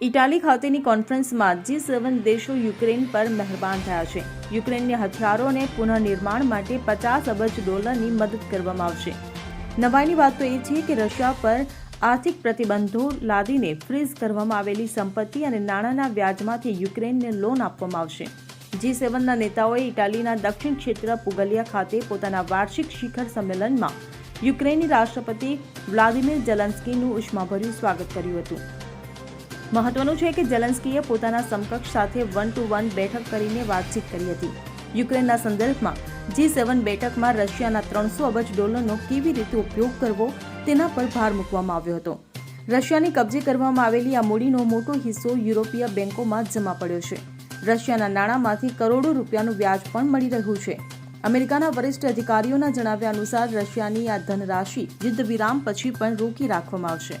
Italy ખાતેની કોન્ફરન્સમાં જી સેવન દેશો યુક્રેન પર મહેરબાન થયા છે. યુક્રેનને હથિયારોને પુનઃનિર્માણ માટે પચાસ અબજ ડોલરની મદદ કરવામાં આવશે. નવાઈની વાત તો એ છે કે રશિયા પર આર્થિક પ્રતિબંધો લાદીને ફ્રીઝ કરવામાં આવેલી સંપત્તિ અને નાણાંના વ્યાજમાંથી યુક્રેનને લોન આપવામાં આવશે. જી સેવનના નેતાઓએ ઇટાલીના દક્ષિણ ક્ષેત્ર પુગલિયા ખાતે પોતાના વાર્ષિક શિખર સંમેલનમાં યુક્રેનની રાષ્ટ્રપતિ વ્લાદિમીર જલન્સ્કીનું ઉષ્માભર્યું સ્વાગત કર્યું હતું. મહત્વનું છે કે જેલેન્સ્કીએ પોતાના સમકક્ષ સાથે વન ટુ વન બેઠક કરીને વાતચીત કરી હતી. યુક્રેનના સંદર્ભમાં જી સેવન બેઠકમાં રશિયાના ત્રણસો અબજ ડોલરનો કેવી રીતે ઉપયોગ કરવો તેના પર ભાર મૂકવામાં આવ્યો હતો. રશિયાની કબજે કરવામાં આવેલી આ મૂડીનો મોટો હિસ્સો યુરોપીય બેન્કોમાં જમા પડ્યો છે. રશિયાના નાણાંમાંથી કરોડો રૂપિયાનું વ્યાજ પણ મળી રહ્યું છે. અમેરિકાના વરિષ્ઠ અધિકારીઓના જણાવ્યા અનુસાર રશિયાની આ ધનરાશિ યુદ્ધ વિરામ પછી પણ રોકી રાખવામાં આવશે.